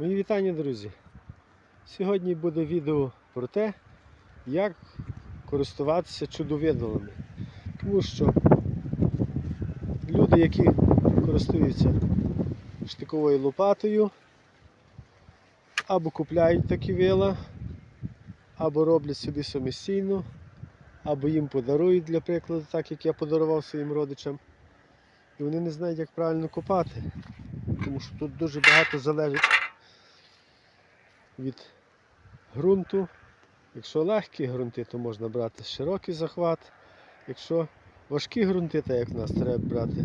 Мої вітання, друзі. Сьогодні буде відео про те, як користуватися чудовидолами. Тому що люди, які користуються штиковою лопатою, або купляють такі вила, або роблять собі самостійно, або їм подарують, для прикладу, так як я подарував своїм родичам. І вони не знають, як правильно копати. Тому що тут дуже багато залежить від ґрунту. Якщо легкі ґрунти, то можна брати широкий захват. Якщо важкі ґрунти, так як в нас треба брати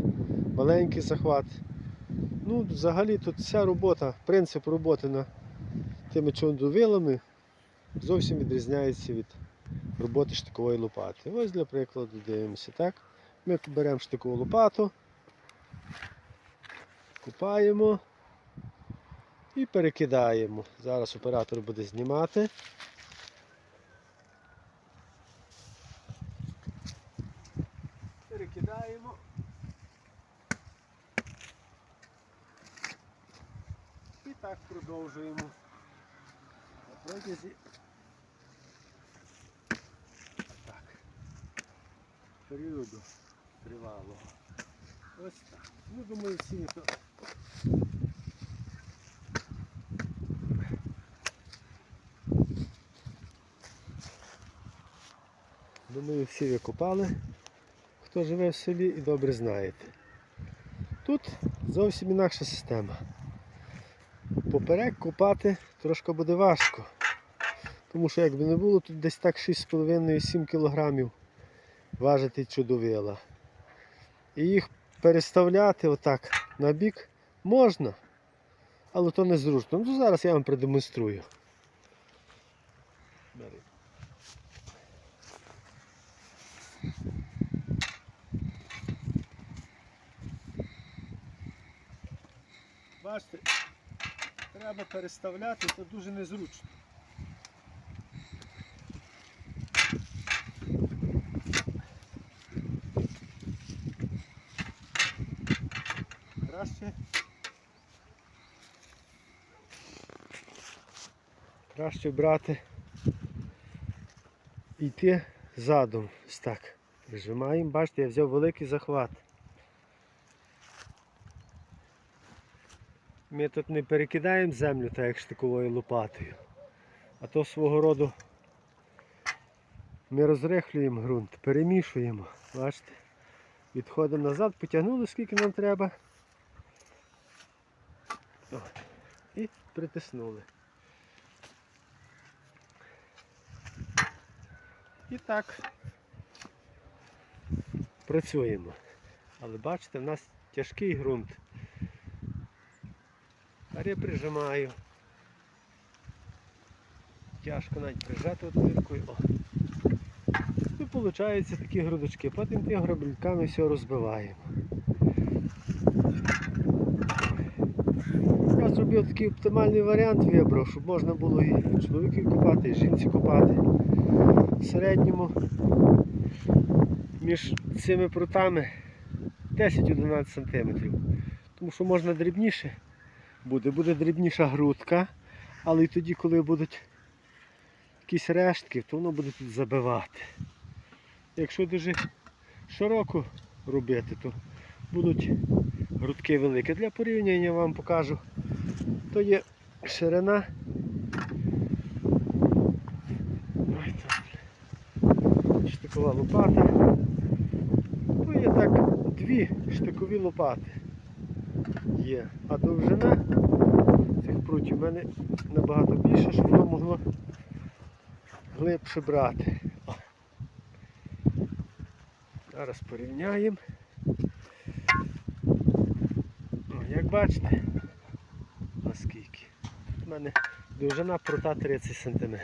маленький захват. Ну, взагалі тут вся робота, принцип роботи над тими чундовилами зовсім відрізняється від роботи штикової лопати. Ось для прикладу дивимося, так? Ми беремо штикову лопату, купаємо і перекидаємо. Зараз оператор буде знімати. Перекидаємо. І так продовжуємо. На протязі. Так. Періоду тривалого. Ось так. Ну, думаю, всі то. Думаю, всі ви хто живе в селі і добре знаєте. Тут зовсім інакша система. Поперек копати трошки буде важко. Тому що якби не було, тут десь так 6,5-7 кг важити чудовила. І їх переставляти отак на бік можна, але то незручно. Ну зараз я вам продемонструю. Бачите, треба переставляти, це дуже незручно. Краще. Краще брати йти задом. Ось так. Прижимаємо, бачите, я взяв великий захват. Ми тут не перекидаємо землю так як штиковою лопатою, а то свого роду ми розрихлюємо ґрунт, перемішуємо. Бачите? Відходимо назад, потягнули скільки нам треба. І притиснули. І так працюємо. Але бачите, в нас тяжкий ґрунт. Тепер я прижимаю. Тяжко навіть прижати отвіркою. О. І виходить такі грудочки. Потім тими грабельками все розбиваємо. Зробив такий оптимальний варіант вибрав, щоб можна було і чоловіків купати, і жінці купати. В середньому між цими прутами 10-11 см. Тому що можна дрібніше буде. Буде дрібніша грудка, але і тоді, коли будуть якісь рештки, то воно буде тут забивати. Якщо дуже широко робити, то будуть грудки великі. Для порівняння вам покажу. То є ширина. Ой, там. Штикова лопата. То є так дві штикові лопати є. А довжина цих прутів в мене набагато більше, щоб воно могло глибше брати. О. Зараз порівняємо. Як бачите. У мене довжина прута 30 см.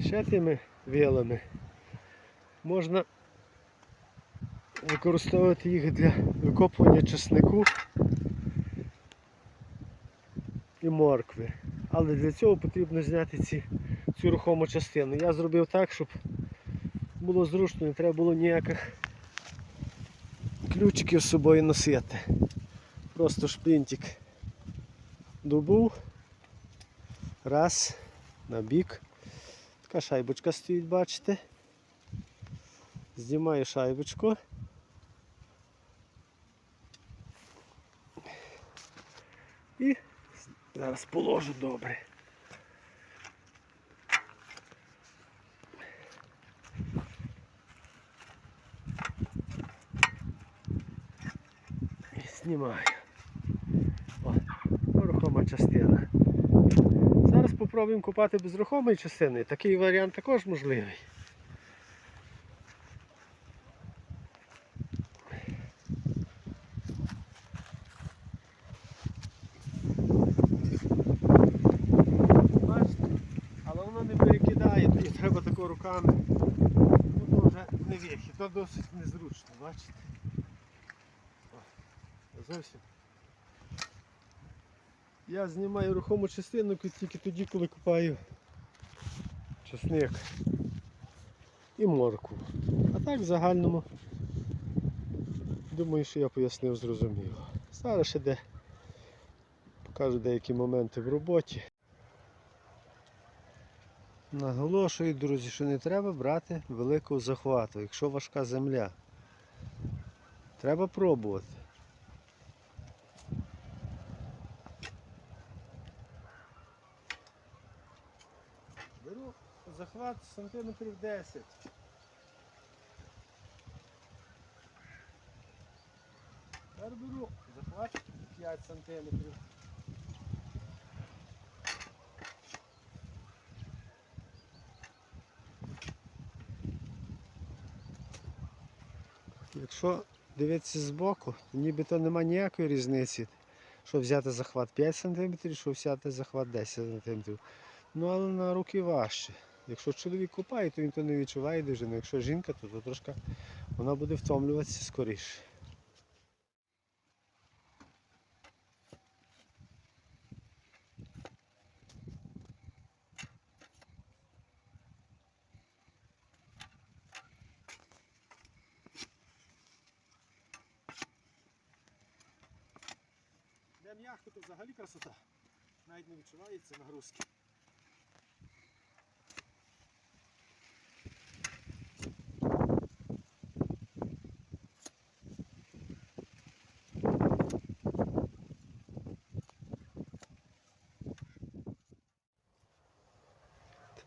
Ще тими вилами можна використовувати їх для викопування чеснику і моркви. Але для цього потрібно зняти ці, цю рухому частину. Я зробив так, щоб було зручно, не треба було ніяких ключиків з собою носити. Просто шплінтик добув. Раз, на бік. Така шайбочка стоїть, бачите. Знімаю шайбочку. І зараз положу добре. Знімаю. Частина. Зараз спробуємо купати без рухомої частини. Такий варіант також можливий. Але воно не перекидає, тоді треба тако руками. Ну, то вже не вихід, то досить незручно, бачите? Зовсім. Я знімаю рухому частину тільки тоді, коли купаю чесник і моркву. А так в загальному думаю, що я пояснив зрозуміло. Зараз ще де покажу деякі моменти в роботі. Наголошую, друзі, що не треба брати великого захвату, якщо важка земля. Треба пробувати. Беру захват сантиметрів 10. Тепер беру захват 5 сантиметрів. Якщо дивитися збоку, то нібито нема ніякої різниці, що взяти захват 5 см, що взяти захват 10 см. Ну але на руки важче. Якщо чоловік купає, то він то не відчуває дуже. Ну, якщо жінка, то, то трошки вона буде втомлюватися скоріше. Де м'яко, то взагалі красота. Навіть не відчувається нагрузки.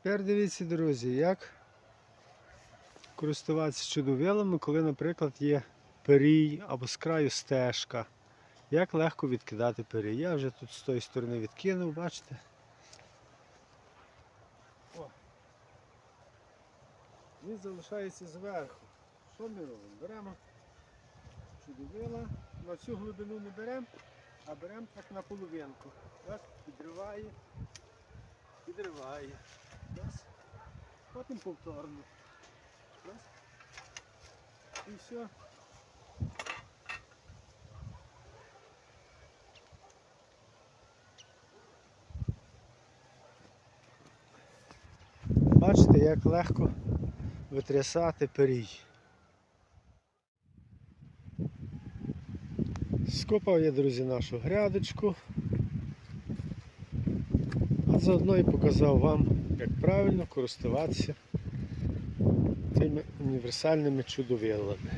Тепер дивіться, друзі, як користуватися чудовилами, коли, наприклад, є перій або з краю стежка. Як легко відкидати перій. Я вже тут з тої сторони відкинув, бачите? О. Він залишається зверху. Що ми робимо? Беремо чудовила, на цю глибину не беремо, а беремо так на половинку. Так, підриває, підриває. Раз. Потім повторно. Раз. І все. Бачите, як легко витрясати перій. Скопав я, друзі, нашу грядочку. А заодно і показав вам, як правильно користуватися цими універсальними чудовилами.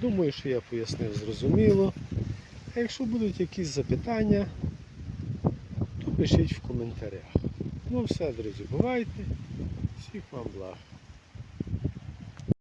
Думаю, що я пояснив зрозуміло. А якщо будуть якісь запитання, то пишіть в коментарях. Ну все, друзі, бувайте. Всіх вам благ.